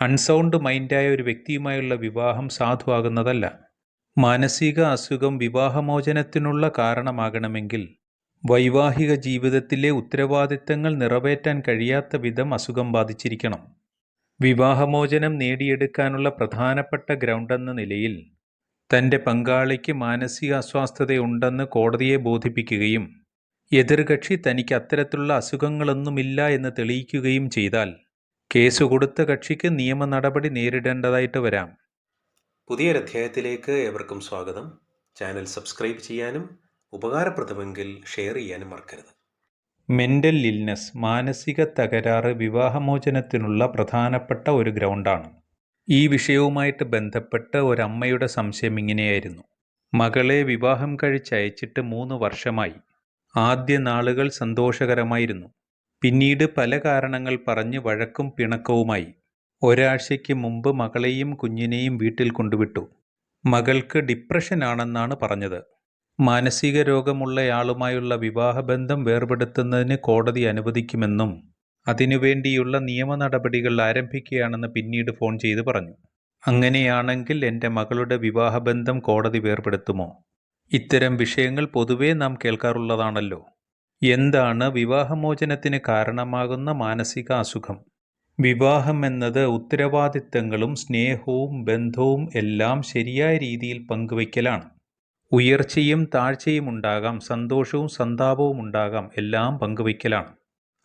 Unsound മൈൻഡായ ഒരു വ്യക്തിയുമായുള്ള വിവാഹം സാധുവാകുന്നതല്ല. മാനസിക അസുഖം വിവാഹമോചനത്തിനുള്ള കാരണമാകണമെങ്കിൽ വൈവാഹിക ജീവിതത്തിലെ ഉത്തരവാദിത്തങ്ങൾ നിറവേറ്റാൻ കഴിയാത്ത വിധം അസുഖം ബാധിച്ചിരിക്കണം. വിവാഹമോചനം നേടിയെടുക്കാനുള്ള പ്രധാനപ്പെട്ട ഗ്രൗണ്ടെന്ന നിലയിൽ തന്റെ പങ്കാളിക്ക് മാനസിക അസ്വാസ്ഥതയുണ്ടെന്ന് കോടതിയെ ബോധിപ്പിക്കുകയും എതിർകക്ഷി തനിക്ക് അത്തരത്തിലുള്ള അസുഖങ്ങളൊന്നുമില്ല എന്ന് തെളിയിക്കുകയും ചെയ്താൽ കേസ് കൊടുത്ത കക്ഷിക്ക് നിയമ നടപടി നേരിടേണ്ടതായിട്ട് വരാം. പുതിയൊരധ്യായത്തിലേക്ക് ഏവർക്കും സ്വാഗതം. ചാനൽ സബ്സ്ക്രൈബ് ചെയ്യാനും ഉപകാരപ്രദമെങ്കിൽ ഷെയർ ചെയ്യാനും മറക്കരുത്. മെന്റൽ ഇൽനെസ് മാനസിക തകരാറ് വിവാഹമോചനത്തിനുള്ള പ്രധാനപ്പെട്ട ഒരു ഗ്രൗണ്ടാണ്. ഈ വിഷയവുമായിട്ട് ബന്ധപ്പെട്ട് ഒരമ്മയുടെ സംശയം ഇങ്ങനെയായിരുന്നു. മകളെ വിവാഹം കഴിച്ചയച്ചിട്ട് മൂന്ന് വർഷമായി. ആദ്യ നാളുകൾ സന്തോഷകരമായിരുന്നു. പിന്നീട് പല കാരണങ്ങൾ പറഞ്ഞ് വഴക്കും പിണക്കവുമായി. ഒരാഴ്ചയ്ക്ക് മുമ്പ് മകളെയും കുഞ്ഞിനെയും വീട്ടിൽ കൊണ്ടുവിട്ടു. മകൾക്ക് ഡിപ്രഷൻ ആണെന്നാണ് പറഞ്ഞത്. മാനസിക രോഗമുള്ളയാളുമായുള്ള വിവാഹബന്ധം വേർപെടുത്തുന്നതിന് കോടതി അനുവദിക്കുമെന്നും അതിനുവേണ്ടിയുള്ള നിയമ നടപടികൾ ആരംഭിക്കുകയാണെന്ന് പിന്നീട് ഫോൺ ചെയ്ത് പറഞ്ഞു. അങ്ങനെയാണെങ്കിൽ എന്റെ മകളുടെ വിവാഹബന്ധം കോടതി വേർപെടുത്തുമോ? ഇത്തരം വിഷയങ്ങൾ പൊതുവേ നാം കേൾക്കാറുള്ളതാണല്ലോ. എന്താണ് വിവാഹമോചനത്തിന് കാരണമാകുന്ന മാനസിക അസുഖം? വിവാഹം എന്നത് ഉത്തരവാദിത്തങ്ങളും സ്നേഹവും ബന്ധവും എല്ലാം ശരിയായ രീതിയിൽ പങ്കുവയ്ക്കലാണ്. ഉയർച്ചയും താഴ്ചയും ഉണ്ടാകാം സന്തോഷവും സന്താപവും ഉണ്ടാകാം എല്ലാം പങ്കുവയ്ക്കലാണ്.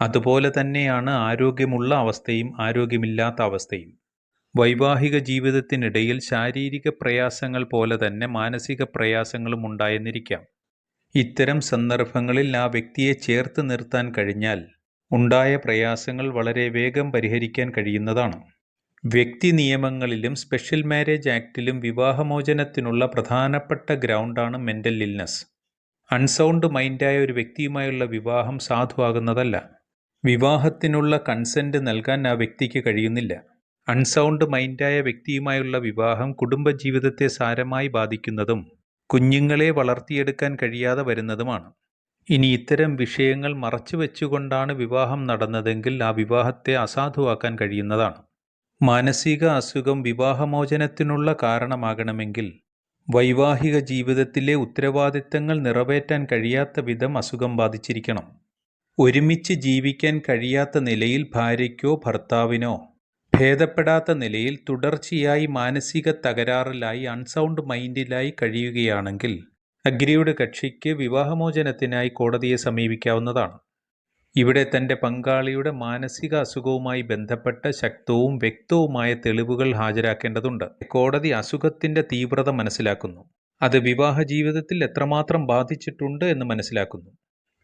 അതുപോലെ തന്നെയാണ് ആരോഗ്യമുള്ള അവസ്ഥയും ആരോഗ്യമില്ലാത്ത അവസ്ഥയും. വൈവാഹിക ജീവിതത്തിനിടയിൽ ശാരീരിക പ്രയാസങ്ങൾ പോലെ തന്നെ മാനസിക പ്രയാസങ്ങളും ഉണ്ടായെന്നിരിക്കാം. ഇത്തരം സന്ദർഭങ്ങളിൽ ആ വ്യക്തിയെ ചേർത്ത് നിർത്താൻ കഴിഞ്ഞാൽ ഉണ്ടായ പ്രയാസങ്ങൾ വളരെ വേഗം പരിഹരിക്കാൻ കഴിയുന്നതാണ്. വ്യക്തി നിയമങ്ങളിലും സ്പെഷ്യൽ മാരേജ് ആക്ടിലും വിവാഹമോചനത്തിനുള്ള പ്രധാനപ്പെട്ട ഗ്രൗണ്ടാണ് മെന്റൽ ഇൽനസ് അൺസൗണ്ട് മൈൻഡായ ഒരു വ്യക്തിയുമായുള്ള വിവാഹം സാധുവാകുന്നതല്ല. വിവാഹത്തിനുള്ള കൺസെന്റ് നൽകാൻ ആ വ്യക്തിക്ക് കഴിയുന്നില്ല. അൺസൗണ്ട് മൈൻഡായ വ്യക്തിയുമായുള്ള വിവാഹം കുടുംബജീവിതത്തെ സാരമായി ബാധിക്കുന്നതും കുഞ്ഞുങ്ങളെ വളർത്തിയെടുക്കാൻ കഴിയാതെ വരുന്നതുമാണ്. ഇനി ഇത്തരം വിഷയങ്ങൾ മറച്ചു വെച്ചുകൊണ്ടാണ് വിവാഹം നടന്നതെങ്കിൽ ആ വിവാഹത്തെ അസാധുവാക്കാൻ കഴിയുന്നതാണ്. മാനസിക അസുഖം വിവാഹമോചനത്തിനുള്ള കാരണമാകണമെങ്കിൽ വൈവാഹിക ജീവിതത്തിലെ ഉത്തരവാദിത്തങ്ങൾ നിറവേറ്റാൻ കഴിയാത്ത വിധം അസുഖം ബാധിച്ചിരിക്കണം. ഒരുമിച്ച് ജീവിക്കാൻ കഴിയാത്ത നിലയിൽ ഭാര്യയ്ക്കോ ഭർത്താവിനോ ഭേദപ്പെടാത്ത നിലയിൽ തുടർച്ചയായി മാനസിക തകരാറിലായി അൺസൗണ്ട് മൈൻഡിലായി കഴിയുകയാണെങ്കിൽ അഗ്രിയുടെ കക്ഷിക്ക് വിവാഹമോചനത്തിനായി കോടതിയെ സമീപിക്കാവുന്നതാണ്. ഇവിടെ തന്റെ പങ്കാളിയുടെ മാനസിക അസുഖവുമായി ബന്ധപ്പെട്ട ശക്തവും വ്യക്തവുമായ തെളിവുകൾ ഹാജരാക്കേണ്ടതുണ്ട്. കോടതി അസുഖത്തിന്റെ തീവ്രത മനസ്സിലാക്കുന്നു. അത് വിവാഹ ജീവിതത്തിൽ എത്രമാത്രം ബാധിച്ചിട്ടുണ്ട് എന്ന് മനസ്സിലാക്കുന്നു.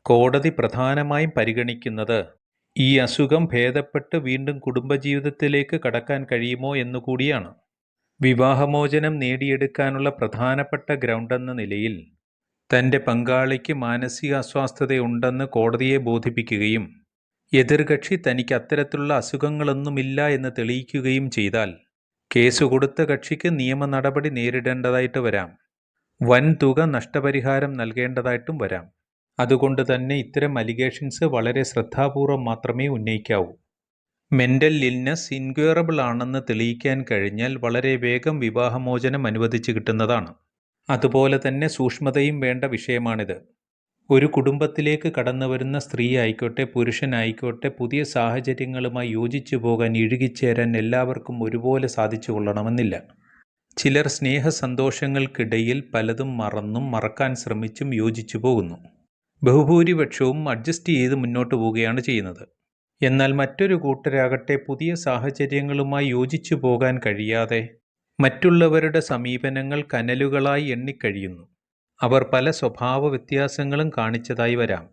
കോടതി പ്രധാനമായും പരിഗണിക്കുന്നത് ഈ അസുഖം ഭേദപ്പെട്ട് വീണ്ടും കുടുംബജീവിതത്തിലേക്ക് കടക്കാൻ കഴിയുമോ എന്നുകൂടിയാണ് വിവാഹമോചനം നേടിയെടുക്കാനുള്ള പ്രധാനപ്പെട്ട ഗ്രൗണ്ടെന്ന നിലയിൽ തന്റെ പങ്കാളിക്ക് മാനസിക അസ്വാസ്ഥതയുണ്ടെന്ന് കോടതിയെ ബോധിപ്പിക്കുകയും എതിർകക്ഷി തനിക്ക് അത്തരത്തിലുള്ള അസുഖങ്ങളൊന്നുമില്ല എന്ന് തെളിയിക്കുകയും ചെയ്താൽ കേസ് കൊടുത്ത കക്ഷിക്ക് നിയമ നടപടി നേരിടേണ്ടതായിട്ട് വരാം. വൻതുക നഷ്ടപരിഹാരം നൽകേണ്ടതായിട്ടും വരാം. അതുകൊണ്ട് തന്നെ ഇത്തരം അലിഗേഷൻസ് വളരെ ശ്രദ്ധാപൂർവം മാത്രമേ ഉന്നയിക്കാവൂ. മെന്റൽ ഇൽനെസ് ഇൻക്വയറബിൾ ആണെന്ന് തെളിയിക്കാൻ കഴിഞ്ഞാൽ വളരെ വേഗം വിവാഹമോചനം അനുവദിച്ചു കിട്ടുന്നതാണ്. അതുപോലെ തന്നെ സൂക്ഷ്മതയും വേണ്ട വിഷയമാണിത്. ഒരു കുടുംബത്തിലേക്ക് കടന്നു വരുന്ന സ്ത്രീ ആയിക്കോട്ടെ പുരുഷനായിക്കോട്ടെ പുതിയ സാഹചര്യങ്ങളുമായി യോജിച്ചു പോകാൻ ഇഴുകിച്ചേരാൻ എല്ലാവർക്കും ഒരുപോലെ സാധിച്ചു കൊള്ളണമെന്നില്ല. ചിലർ സ്നേഹ സന്തോഷങ്ങൾക്കിടയിൽ പലതും മറന്നും മറക്കാൻ ശ്രമിച്ചും യോജിച്ചു പോകുന്നു. ബഹുഭൂരിപക്ഷവും അഡ്ജസ്റ്റ് ചെയ്ത് മുന്നോട്ട് പോവുകയാണ് ചെയ്യുന്നത്. എന്നാൽ മറ്റൊരു കൂട്ടരാകട്ടെ പുതിയ സാഹചര്യങ്ങളുമായി യോജിച്ചു പോകാൻ കഴിയാതെ മറ്റുള്ളവരുടെ സമീപനങ്ങൾ കനലുകളായി എണ്ണിക്കഴിയുന്നു. അവർ പല സ്വഭാവ വ്യത്യാസങ്ങളും കാണിച്ചതായി വരാം.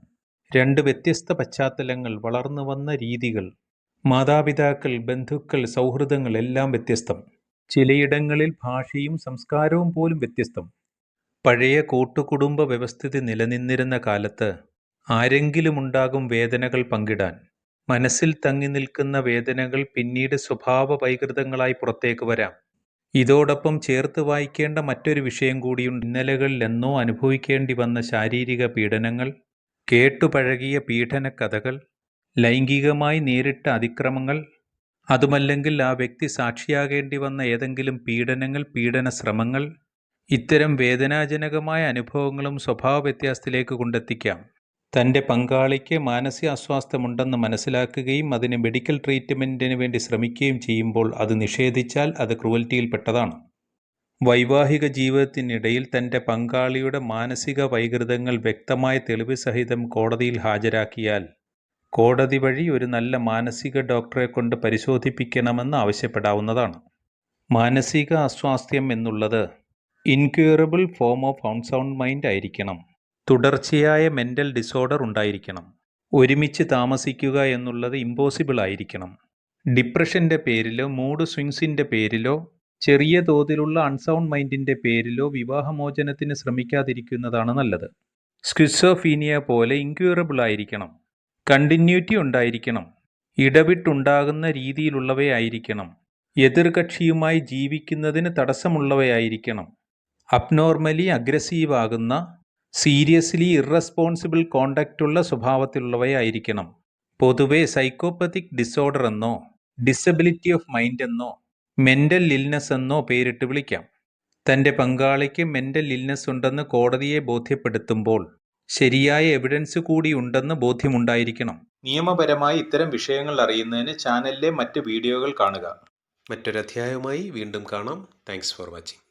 രണ്ട് വ്യത്യസ്ത പശ്ചാത്തലങ്ങൾ വളർന്നു വന്ന രീതികൾ മാതാപിതാക്കൾ ബന്ധുക്കൾ സൗഹൃദങ്ങൾ എല്ലാം വ്യത്യസ്തം. ചിലയിടങ്ങളിൽ ഭാഷയും സംസ്കാരവും പോലും വ്യത്യസ്തം. പഴയ കൂട്ടുകുടുംബ വ്യവസ്ഥിതി നിലനിന്നിരുന്ന കാലത്ത് ആരെങ്കിലുമുണ്ടാകും വേദനകൾ പങ്കിടാൻ. മനസ്സിൽ തങ്ങി നിൽക്കുന്ന വേദനകൾ പിന്നീട് സ്വഭാവ വൈകൃതങ്ങളായി പുറത്തേക്ക് വരാം. ഇതോടൊപ്പം ചേർത്ത് വായിക്കേണ്ട മറ്റൊരു വിഷയം കൂടിയുണ്ട്. ഇന്നലകളിൽ എന്നോ അനുഭവിക്കേണ്ടി വന്ന ശാരീരിക പീഡനങ്ങൾ കേട്ടുപഴകിയ പീഡന കഥകൾ ലൈംഗികമായി നേരിട്ട അതിക്രമങ്ങൾ അതുമല്ലെങ്കിൽ ആ വ്യക്തി സാക്ഷിയാകേണ്ടി വന്ന ഏതെങ്കിലും പീഡനങ്ങൾ പീഡന ശ്രമങ്ങൾ ഇത്തരം വേദനാജനകമായ അനുഭവങ്ങളും സ്വഭാവ വ്യത്യാസത്തിലേക്ക് കൊണ്ടെത്തിക്കാം. തന്റെ പങ്കാളിക്ക് മാനസിക അസ്വാസ്ഥ്യമുണ്ടെന്ന് മനസ്സിലാക്കുകയും അതിന് മെഡിക്കൽ ട്രീറ്റ്മെന്റിന് വേണ്ടി ശ്രമിക്കുകയും ചെയ്യുമ്പോൾ അത് നിഷേധിച്ചാൽ അത് ക്രൂവൽറ്റിയിൽപ്പെട്ടതാണ്. വൈവാഹിക ജീവിതത്തിനിടയിൽ തന്റെ പങ്കാളിയുടെ മാനസിക വൈകൃതങ്ങൾ വ്യക്തമായ തെളിവ് സഹിതം കോടതിയിൽ ഹാജരാക്കിയാൽ കോടതി വഴി ഒരു നല്ല മാനസിക ഡോക്ടറെ കൊണ്ട് പരിശോധിപ്പിക്കണമെന്ന് ആവശ്യപ്പെടാവുന്നതാണ്. മാനസിക അസ്വാസ്ഥ്യം എന്നുള്ളത് incurable form of unsound mind ആയിരിക്കണം. തുടർച്ചയായ മെന്റൽ ഡിസോർഡർ ഉണ്ടായിരിക്കണം. ഒരുമിച്ച് താമസിക്കുക എന്നുള്ളത് ഇമ്പോസിബിൾ ആയിരിക്കണം. ഡിപ്രഷന്റെ പേരിലോ മൂഡ് സ്വിങ്സിന്റെ പേരിലോ ചെറിയ തോതിലുള്ള അൺസൗണ്ട് മൈൻഡിന്റെ പേരിലോ വിവാഹമോചനത്തിന് ശ്രമിക്കാതിരിക്കുന്നതാണ് നല്ലത്. സ്ക്വിസോഫീനിയ പോലെ ഇൻക്യൂറബിൾ ആയിരിക്കണം. കണ്ടിന്യൂറ്റി ഉണ്ടായിരിക്കണം. ഇടവിട്ടുണ്ടാകുന്ന രീതിയിലുള്ളവയായിരിക്കണം. എതിർകക്ഷിയുമായി ജീവിക്കുന്നതിന് തടസ്സമുള്ളവയായിരിക്കണം. അബ്നോർമലി അഗ്രസീവ് ആകുന്ന സീരിയസ്ലി ഇറസ്പോൺസിബിൾ കോണ്ടക്റ്റുള്ള സ്വഭാവത്തിലുള്ളവയായിരിക്കണം. പൊതുവെ സൈക്കോപ്പത്തിക് ഡിസോർഡർ എന്നോ ഡിസബിലിറ്റി ഓഫ് മൈൻഡ് എന്നോ മെന്റൽ ഇൽനെസ് എന്നോ പേരിട്ട് വിളിക്കാം. തന്റെ പങ്കാളിക്ക് മെന്റൽ ഇൽനെസ് ഉണ്ടെന്ന് കോടതിയെ ബോധ്യപ്പെടുത്തുമ്പോൾ ശരിയായ എവിഡൻസ് കൂടി ഉണ്ടെന്ന് ബോധ്യമുണ്ടായിരിക്കണം. നിയമപരമായി ഇത്തരം വിഷയങ്ങൾ അറിയുന്നതിന് ചാനലിലെ മറ്റ് വീഡിയോകൾ കാണുക. മറ്റൊരധ്യായവുമായി വീണ്ടും കാണാം. Thanks for watching